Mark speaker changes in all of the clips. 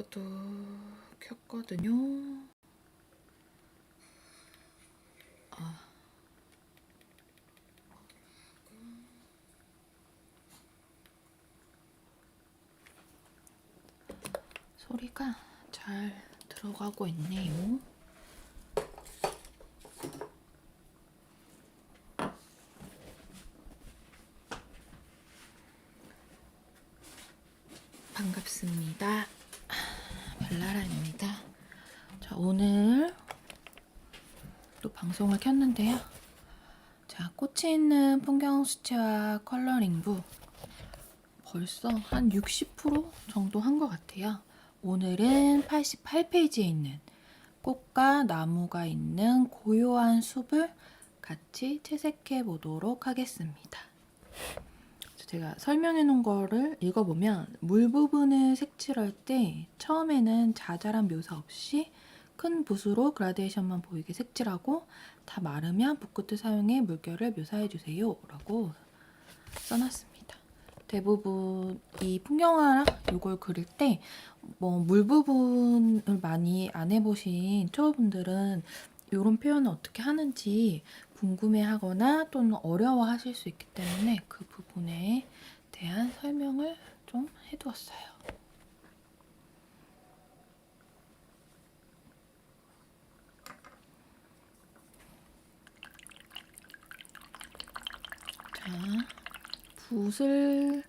Speaker 1: 마이크도 켰거든요. 아. 소리가 잘 들어가고 있네요. 반갑습니다. 별나라입니다. 자, 오늘 또 방송을 켰는데요. 자, 꽃이 있는 풍경 수채화 컬러링부 벌써 한 60% 정도 한 것 같아요. 오늘은 88페이지에 있는 꽃과 나무가 있는 고요한 숲을 같이 채색해 보도록 하겠습니다. 제가 설명해 놓은 거를 읽어보면 물 부분을 색칠할 때 처음에는 자잘한 묘사 없이 큰 붓으로 그라데이션만 보이게 색칠하고 다 마르면 붓끝을 사용해 물결을 묘사해 주세요 라고 써놨습니다. 대부분 이 풍경화랑 이걸 그릴 때 뭐 물 부분을 많이 안 해보신 초보분들은 이런 표현을 어떻게 하는지 궁금해하거나 또는 어려워하실 수 있기 때문에 그 부분에 대한 설명을 좀 해두었어요. 자, 붓을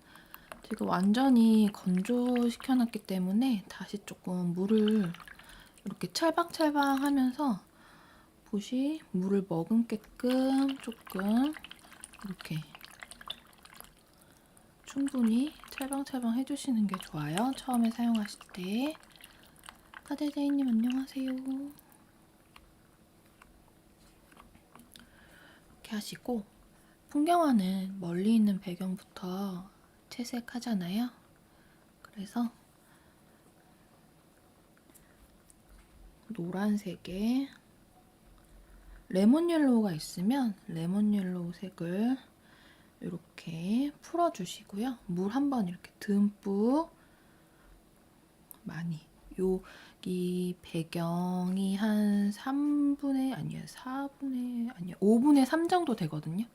Speaker 1: 지금 완전히 건조시켜 놨기 때문에 다시 조금 물을 이렇게 찰박찰박 하면서 붓이 물을 머금게끔 조금 이렇게 충분히 찰방찰방 해주시는 게 좋아요. 처음에 사용하실 때. 카데데이님 안녕하세요. 이렇게 하시고 풍경화는 멀리 있는 배경부터 채색하잖아요. 그래서 노란색에 레몬 옐로우가 있으면 레몬 옐로우 색을 이렇게 풀어주시고요. 물 한 번 이렇게 듬뿍 많이 여기 배경이 한 3분의 아니요 4분의 아니요 5분의 3 정도 되거든요.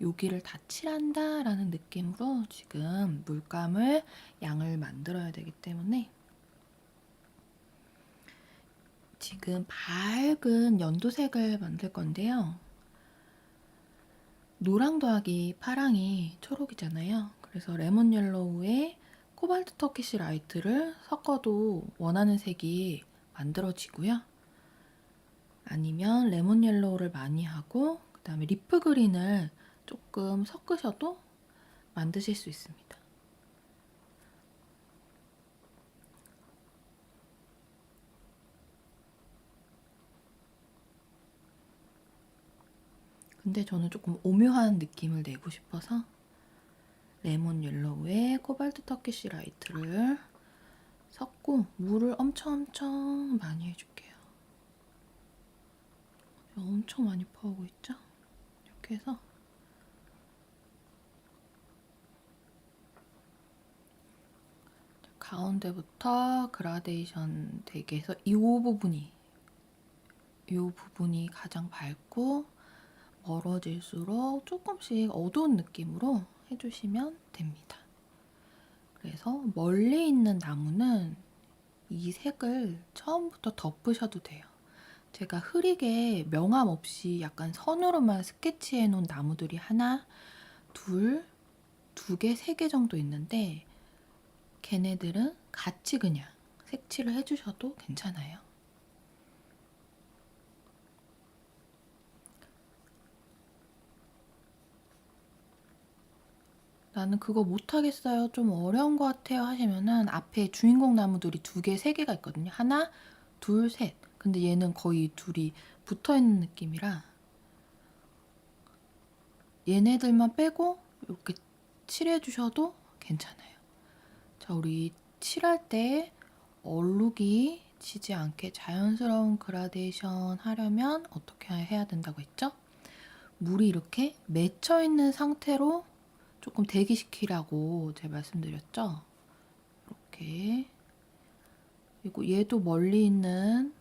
Speaker 1: 여기를 다 칠한다 라는 느낌으로 지금 물감을 양을 만들어야 되기 때문에 지금 밝은 연두색을 만들 건데요. 노랑 더하기 파랑이 초록이잖아요. 그래서 레몬 옐로우에 코발트 터키시 라이트를 섞어도 원하는 색이 만들어지고요. 아니면 레몬 옐로우를 많이 하고 그 다음에 리프 그린을 조금 섞으셔도 만드실 수 있습니다. 근데 저는 조금 오묘한 느낌을 내고 싶어서 레몬 옐로우에 코발트 터키시 라이트를 섞고 물을 엄청 엄청 많이 해줄게요. 엄청 많이 퍼오고 있죠? 이렇게 해서 가운데부터 그라데이션 되게 해서 이 부분이 이 부분이 가장 밝고 멀어질수록 조금씩 어두운 느낌으로 해주시면 됩니다. 그래서 멀리 있는 나무는 이 색을 처음부터 덮으셔도 돼요. 제가 흐리게 명암 없이 약간 선으로만 스케치해 놓은 나무들이 하나, 둘, 두 개, 세 개 정도 있는데 걔네들은 같이 그냥 색칠을 해주셔도 괜찮아요. 나는 그거 못하겠어요. 좀 어려운 것 같아요. 하시면은 앞에 주인공 나무들이 두 개, 세 개가 있거든요. 하나, 둘, 셋. 근데 얘는 거의 둘이 붙어 있는 느낌이라 얘네들만 빼고 이렇게 칠해 주셔도 괜찮아요. 자, 우리 칠할 때 얼룩이 지지 않게 자연스러운 그라데이션 하려면 어떻게 해야 된다고 했죠? 물이 이렇게 맺혀 있는 상태로 조금 대기시키라고 제가 말씀드렸죠. 이렇게 그리고 얘도 멀리 있는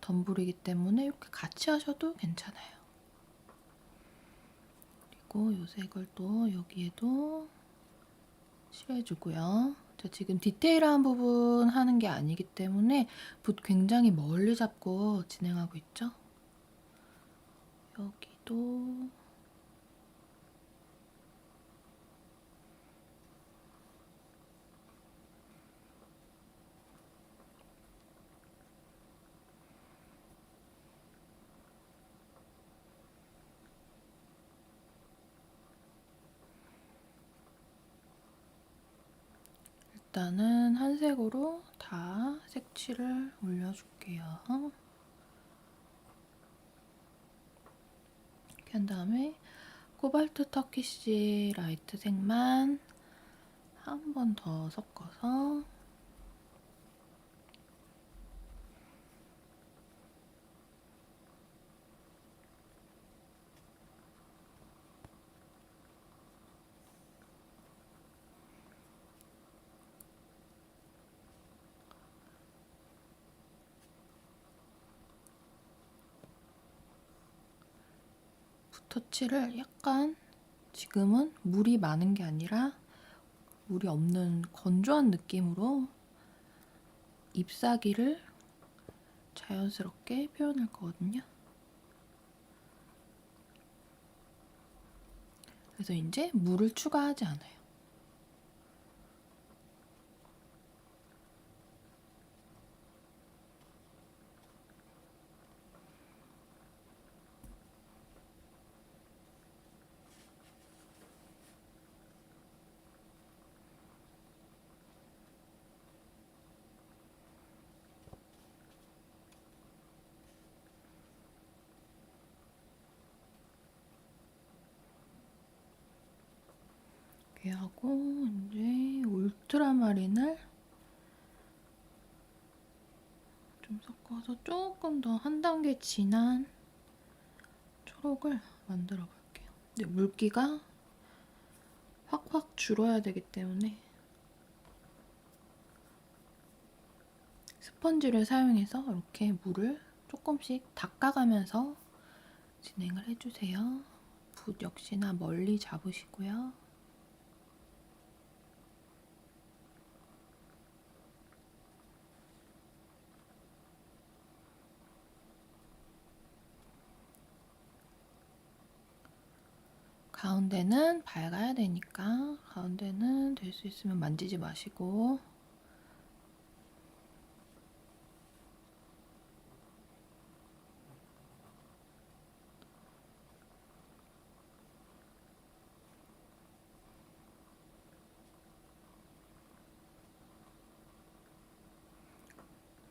Speaker 1: 덤불이기 때문에 이렇게 같이 하셔도 괜찮아요. 그리고 요 색을 또 여기에도 칠해주고요. 저 지금 디테일한 부분 하는 게 아니기 때문에 붓 굉장히 멀리 잡고 진행하고 있죠. 여기도 일단은 한 색으로 다 색칠을 올려줄게요. 이렇게 한 다음에 코발트 터키시 라이트 색만 한 번 더 섞어서 터치를 약간 지금은 물이 많은 게 아니라 물이 없는 건조한 느낌으로 잎사귀를 자연스럽게 표현할 거거든요. 그래서 이제 물을 추가하지 않아요. 이렇게 하고 이제 울트라마린을 좀 섞어서 조금 더 한 단계 진한 초록을 만들어 볼게요. 근데 물기가 확확 줄어야 되기 때문에 스펀지를 사용해서 이렇게 물을 조금씩 닦아가면서 진행을 해주세요. 붓 역시나 멀리 잡으시고요. 가운데는 밝아야 되니까 가운데는 될 수 있으면 만지지 마시고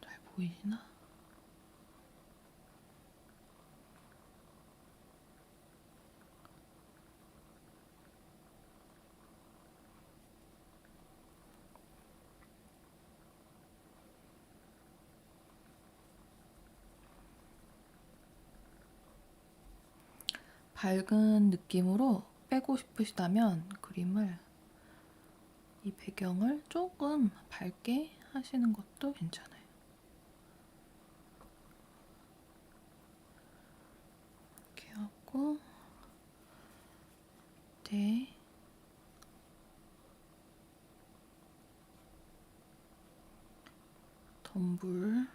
Speaker 1: 잘 보이시나? 밝은 느낌으로 빼고 싶으시다면 그림을 이 배경을 조금 밝게 하시는 것도 괜찮아요. 이렇게 하고 네. 덤불을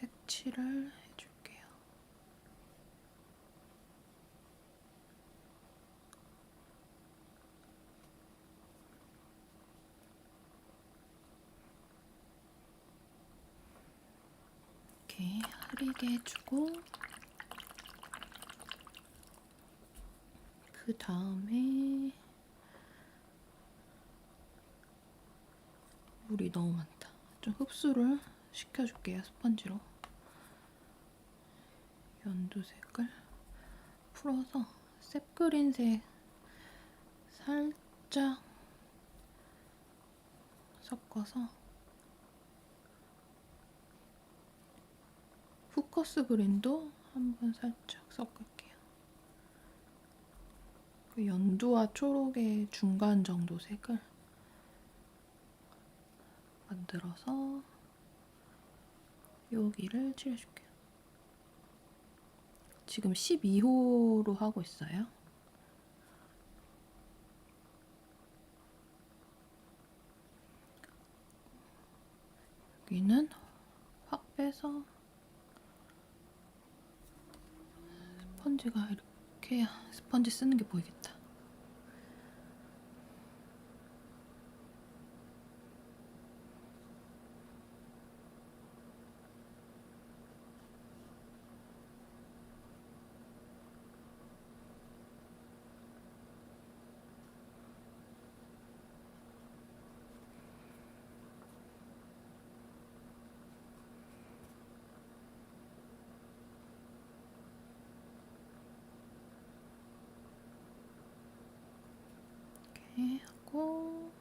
Speaker 1: 색칠을 해줄게요. 이렇게 흐리게 해주고 그 다음에 물이 너무 많다. 좀 흡수를 시켜줄게요 스펀지로. 연두 색을 풀어서 셉그린색 살짝 섞어서 후커스 그린도 한번 살짝 섞을게요. 그 연두와 초록의 중간 정도 색을 만들어서 여기를 칠해줄게요. 지금 12호로 하고 있어요. 여기는 확 빼서 스펀지가 이렇게 스펀지 쓰는 게 보이겠다. 이렇게 하고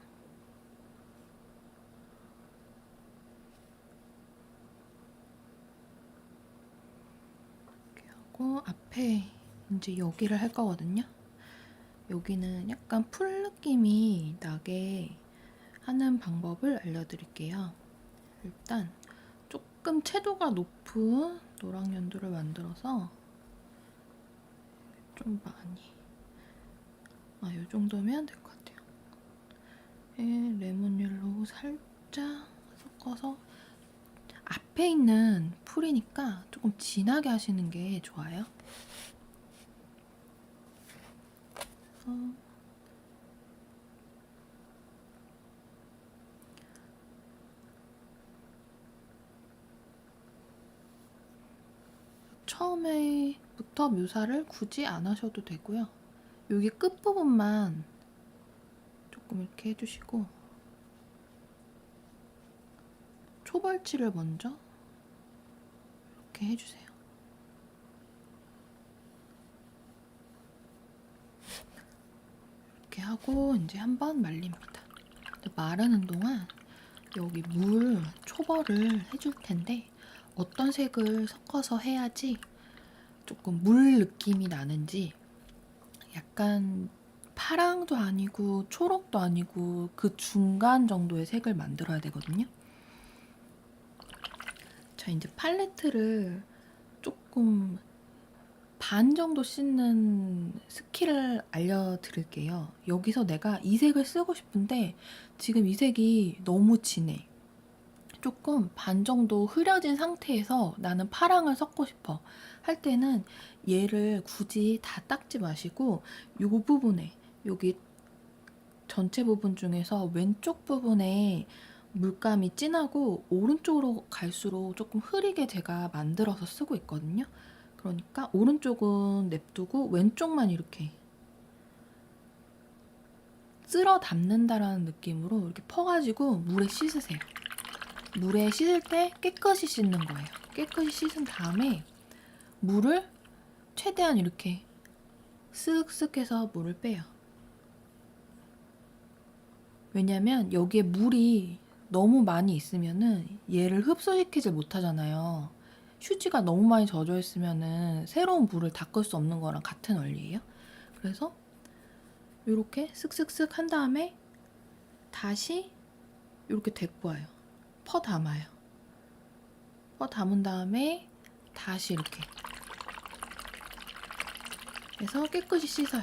Speaker 1: 이렇게 하고 앞에 이제 여기를 할 거거든요. 여기는 약간 풀 느낌이 나게 하는 방법을 알려드릴게요. 일단 조금 채도가 높은 노랑 연두를 만들어서 좀 많이 아, 이 정도면 될 것 같아요. 예, 살짝 섞어서 앞에 있는 풀이니까 조금 진하게 하시는 게 좋아요. 처음에부터 묘사를 굳이 안 하셔도 되고요. 여기 끝부분만 조금 이렇게 해주시고 초벌칠을 먼저 이렇게 해주세요. 이렇게 하고 이제 한번 말립니다. 마르는 동안 여기 물 초벌을 해줄 텐데 어떤 색을 섞어서 해야지 조금 물 느낌이 나는지 약간 파랑도 아니고 초록도 아니고 그 중간 정도의 색을 만들어야 되거든요. 자, 이제 팔레트를 조금 반 정도 씻는 스킬을 알려드릴게요. 여기서 내가 이 색을 쓰고 싶은데 지금 이 색이 너무 진해. 조금 반 정도 흐려진 상태에서 나는 파랑을 섞고 싶어. 할 때는 얘를 굳이 다 닦지 마시고 이 부분에 여기 전체 부분 중에서 왼쪽 부분에 물감이 진하고 오른쪽으로 갈수록 조금 흐리게 제가 만들어서 쓰고 있거든요. 그러니까 오른쪽은 냅두고 왼쪽만 이렇게 쓸어 담는다라는 느낌으로 이렇게 퍼가지고 물에 씻으세요. 물에 씻을 때 깨끗이 씻는 거예요. 깨끗이 씻은 다음에 물을 최대한 이렇게 쓱쓱 해서 물을 빼요. 왜냐면 여기에 물이 너무 많이 있으면은 얘를 흡수시키질 못하잖아요. 휴지가 너무 많이 젖어 있으면은 새로운 물을 닦을 수 없는 거랑 같은 원리예요. 그래서 이렇게 쓱쓱쓱 한 다음에 다시 이렇게 와요. 퍼 담아요. 퍼 담은 다음에 다시 이렇게 해서 깨끗이 씻어요.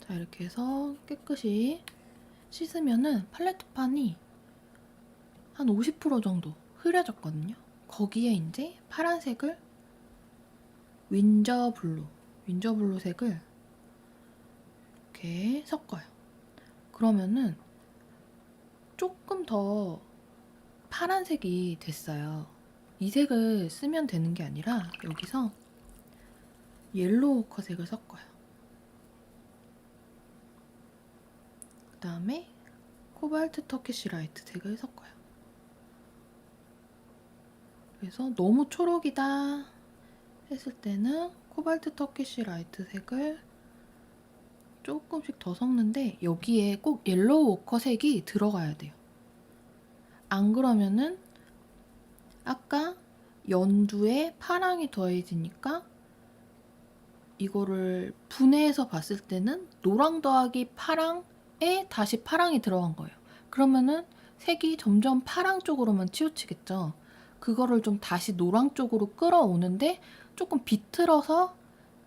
Speaker 1: 자 이렇게 해서 깨끗이 씻으면은 팔레트판이 한 50% 정도 흐려졌거든요. 거기에 이제 파란색을 윈저 블루, 윈저 블루 색을 이렇게 섞어요. 그러면은 조금 더 파란색이 됐어요. 이 색을 쓰면 되는 게 아니라 여기서 옐로우 오커색을 섞어요. 그 다음에 코발트 터키시 라이트 색을 섞어요. 그래서 너무 초록이다 했을 때는 코발트 터키시 라이트 색을 조금씩 더 섞는데 여기에 꼭 옐로우 오커 색이 들어가야 돼요. 안 그러면은 아까 연두에 파랑이 더해지니까 이거를 분해해서 봤을 때는 노랑 더하기 파랑 에 다시 파랑이 들어간 거예요. 그러면은 색이 점점 파랑 쪽으로만 치우치겠죠. 그거를 좀 다시 노랑 쪽으로 끌어오는데 조금 비틀어서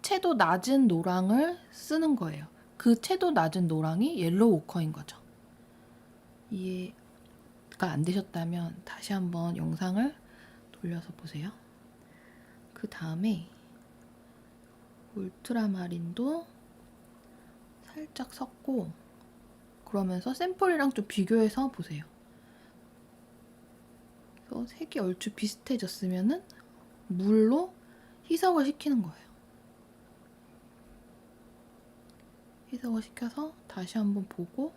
Speaker 1: 채도 낮은 노랑을 쓰는 거예요. 그 채도 낮은 노랑이 옐로우 오커인 거죠. 이해가 안 되셨다면 다시 한번 영상을 돌려서 보세요. 그 다음에 울트라마린도 살짝 섞고 그러면서 샘플이랑 좀 비교해서 보세요. 그래서 색이 얼추 비슷해졌으면은 물로 희석을 시키는 거예요. 희석을 시켜서 다시 한번 보고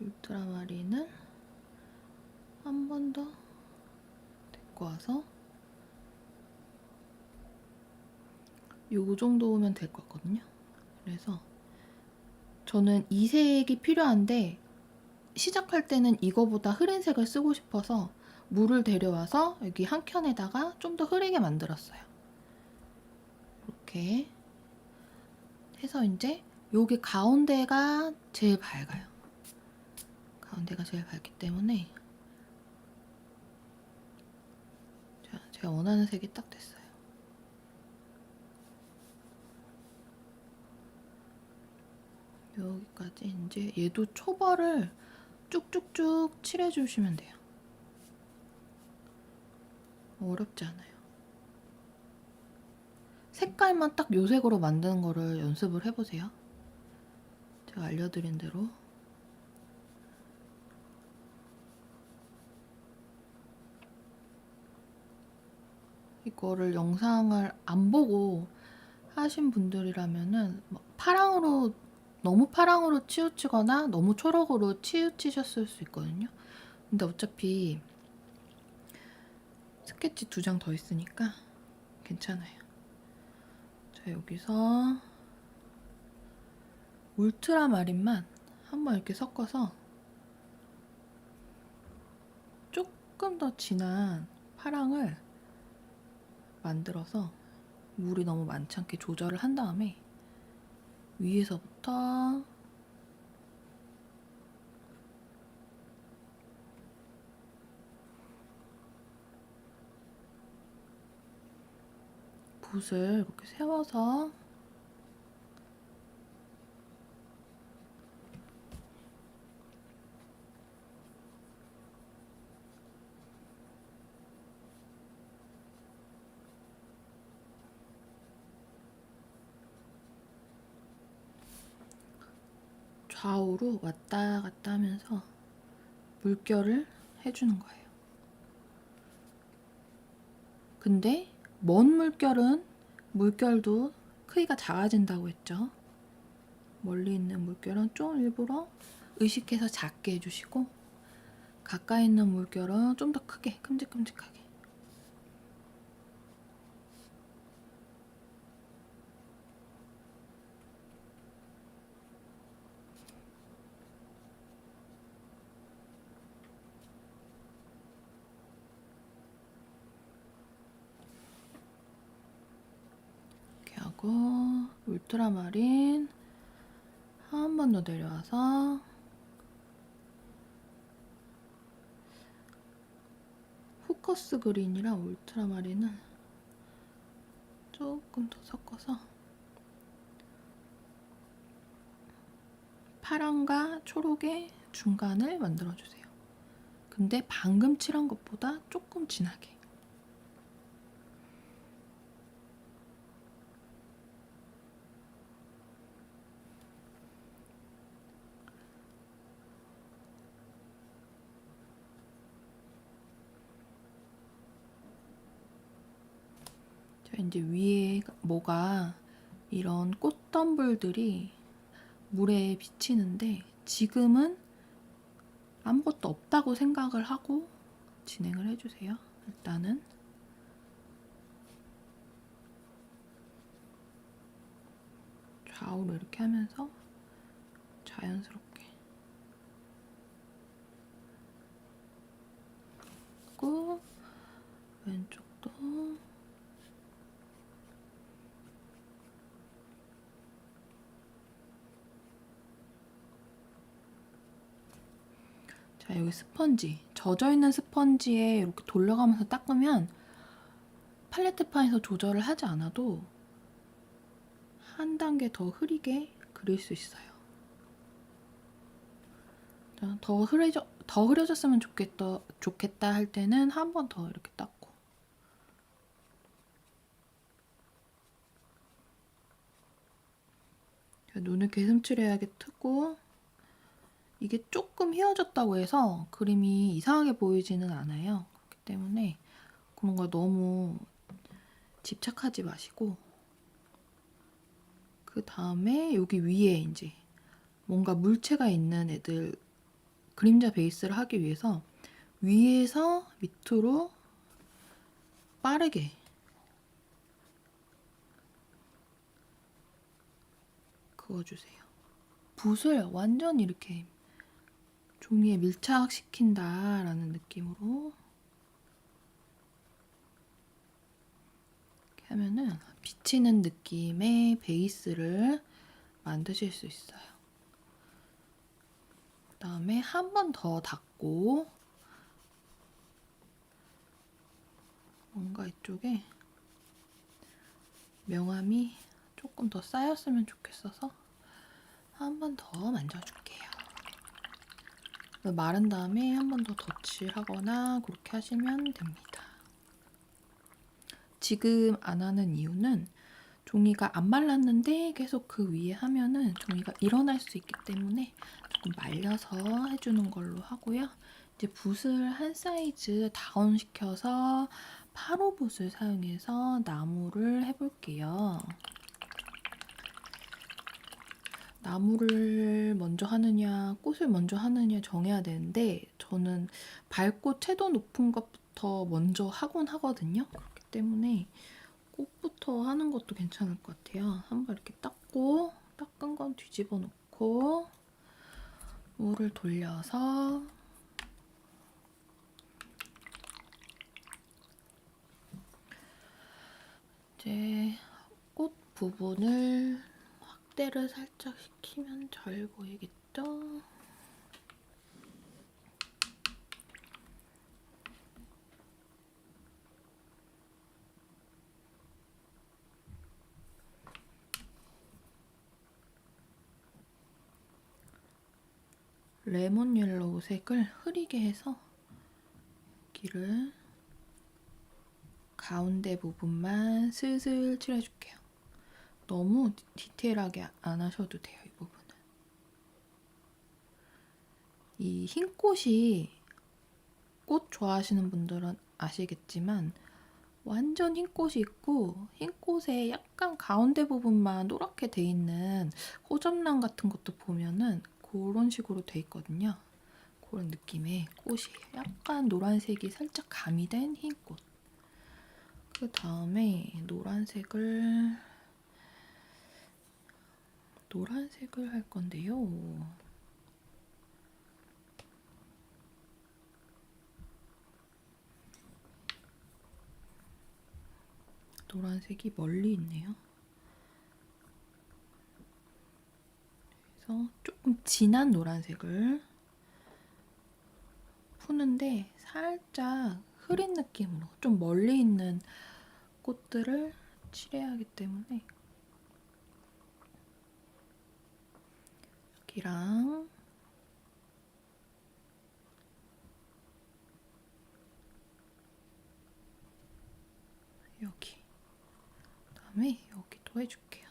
Speaker 1: 울트라마린을 한 번 더 데리고 와서 요 정도면 될 것 같거든요. 그래서 저는 이 색이 필요한데 시작할 때는 이거보다 흐린 색을 쓰고 싶어서 물을 데려와서 여기 한 켠에다가 좀 더 흐리게 만들었어요. 이렇게 해서 이제 여기 가운데가 제일 밝아요. 가운데가 제일 밝기 때문에 자, 제가 원하는 색이 딱 됐어요. 여기까지 이제 얘도 초벌을 쭉쭉쭉 칠해주시면 돼요. 어렵지 않아요. 색깔만 딱 요 색으로 만드는 거를 연습을 해보세요. 제가 알려드린 대로. 이거를 영상을 안 보고 하신 분들이라면은 막 파랑으로 너무 파랑으로 치우치거나 너무 초록으로 치우치셨을 수 있거든요. 근데 어차피 스케치 두 장 더 있으니까 괜찮아요. 자, 여기서 울트라 마린만 한번 이렇게 섞어서 조금 더 진한 파랑을 만들어서 물이 너무 많지 않게 조절을 한 다음에 위에서부터. 붓을 이렇게 세워서 좌우로 왔다 갔다 하면서 물결을 해주는 거예요. 근데 먼 물결은 물결도 크기가 작아진다고 했죠. 멀리 있는 물결은 좀 일부러 의식해서 작게 해주시고 가까이 있는 물결은 좀 더 크게 큼직큼직하게 하고 울트라마린 한 번 더 내려와서 포커스 그린이랑 울트라마린을 조금 더 섞어서 파랑과 초록의 중간을 만들어주세요. 근데 방금 칠한 것보다 조금 진하게. 자, 이제 위에 뭐가 이런 꽃덤불들이 물에 비치는데 지금은 아무것도 없다고 생각을 하고 진행을 해주세요. 일단은. 좌우로 이렇게 하면서 자연스럽게. 고 왼쪽도 자, 여기 스펀지. 젖어 있는 스펀지에 이렇게 돌려가면서 닦으면 팔레트판에서 조절을 하지 않아도 한 단계 더 흐리게 그릴 수 있어요. 자, 더 흐려져 더 흐려졌으면 좋겠다 좋겠다 할 때는 한 번 더 이렇게 닦고 자, 눈을 개슴츠레하게 트고 이게 조금 휘어졌다고 해서 그림이 이상하게 보이지는 않아요. 그렇기 때문에 그런 거 너무 집착하지 마시고 그 다음에 여기 위에 이제 뭔가 물체가 있는 애들 그림자 베이스를 하기 위해서 위에서 밑으로 빠르게 그어주세요. 붓을 완전 이렇게 종이에 밀착시킨다라는 느낌으로 이렇게 하면은 비치는 느낌의 베이스를 만드실 수 있어요. 그 다음에 한 번 더 닦고 뭔가 이쪽에 명암이 조금 더 쌓였으면 좋겠어서 한 번 더 만져줄게요. 마른 다음에 한 번 더 덧칠하거나 그렇게 하시면 됩니다. 지금 안 하는 이유는 종이가 안 말랐는데 계속 그 위에 하면은 종이가 일어날 수 있기 때문에 조금 말려서 해주는 걸로 하고요. 이제 붓을 한 사이즈 다운시켜서 8호 붓을 사용해서 나무를 해볼게요. 나무를 먼저 하느냐, 꽃을 먼저 하느냐 정해야 되는데 저는 밝고 채도 높은 것부터 먼저 하곤 하거든요. 그렇기 때문에 꽃부터 하는 것도 괜찮을 것 같아요. 한번 이렇게 닦고 닦은 건 뒤집어 놓고 물을 돌려서 이제 꽃 부분을 확대를 살짝 시키면 잘 보이겠죠? 레몬 옐로우 색을 흐리게 해서 여기를 가운데 부분만 슬슬 칠해줄게요. 너무 디테일하게 안 하셔도 돼요, 이 부분은. 이 흰 꽃이 꽃 좋아하시는 분들은 아시겠지만 완전 흰 꽃이 있고 흰 꽃에 약간 가운데 부분만 노랗게 돼 있는 호접란 같은 것도 보면은 그런 식으로 돼 있거든요. 그런 느낌의 꽃이에요. 약간 노란색이 살짝 가미된 흰 꽃. 그 다음에 노란색을 노란색을 할 건데요. 노란색이 멀리 있네요. 그래서 조금 진한 노란색을 푸는데 살짝 흐린 느낌으로 좀 멀리 있는 꽃들을 칠해야 하기 때문에 여기랑 여기 그다음에 여기도 해줄게요.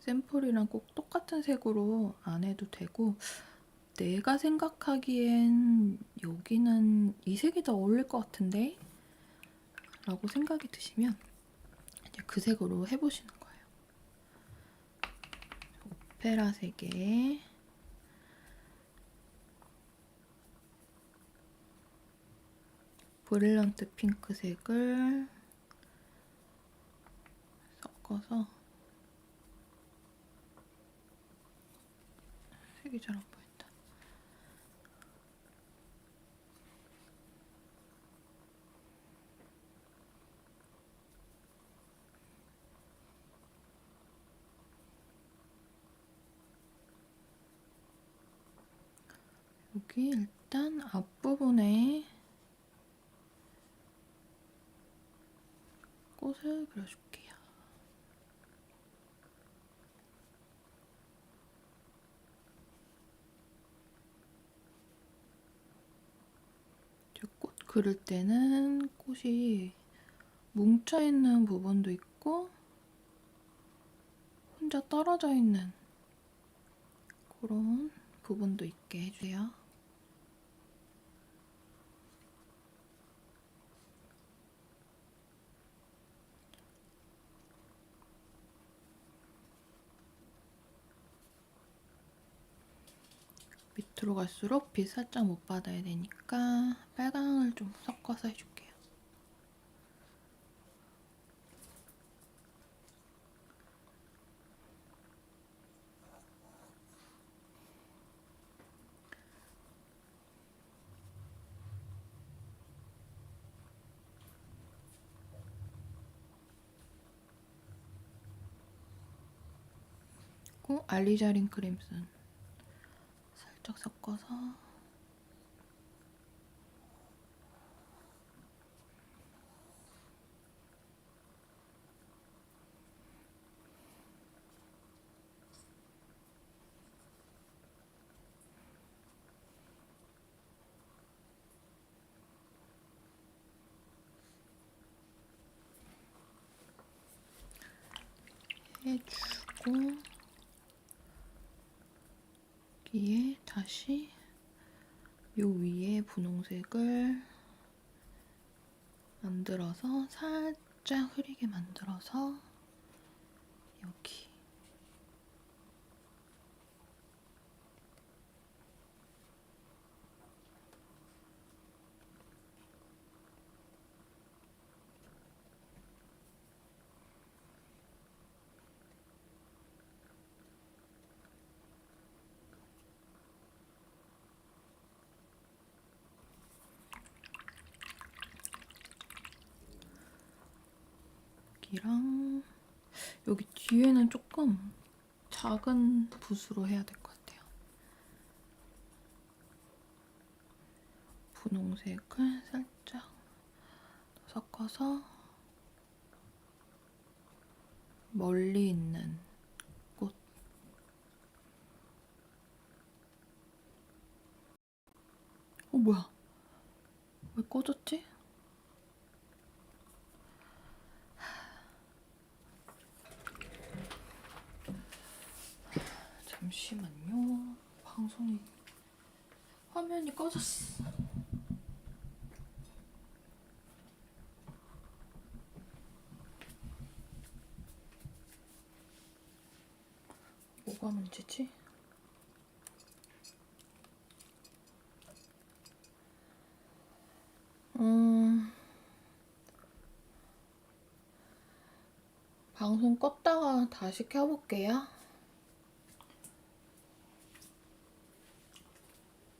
Speaker 1: 샘플이랑 꼭 똑같은 색으로 안 해도 되고 내가 생각하기엔 여기는 이 색이 더 어울릴 것 같은데? 라고 생각이 드시면 이제 그 색으로 해보시는 거예요. 오페라 색에 브릴런트 핑크색을 섞어서 색이 잘 안 보인다. 여기 일단 앞부분에 꽃을 그려줄게요. 저꽃 그릴 때는 꽃이 뭉쳐있는 부분도 있고 혼자 떨어져 있는 그런 부분도 있게 해주세요. 밑으로 갈수록 빛 살짝 못 받아야 되니까 빨강을 좀 섞어서 해줄게요. 알리자린 크림슨 살짝 섞어서 해주고 여기에 다시 요 위에 분홍색을 만들어서 살짝 흐리게 만들어서 여기 여기랑 여기 뒤에는 조금 작은 붓으로 해야 될 것 같아요. 분홍색을 살짝 섞어서 멀리 있는 꽃. 어 뭐야? 왜 꺼졌지? 잠시만요. 방송이 화면이 꺼졌어. 뭐가 문제지? 음. 방송 껐다가 다시 켜볼게요.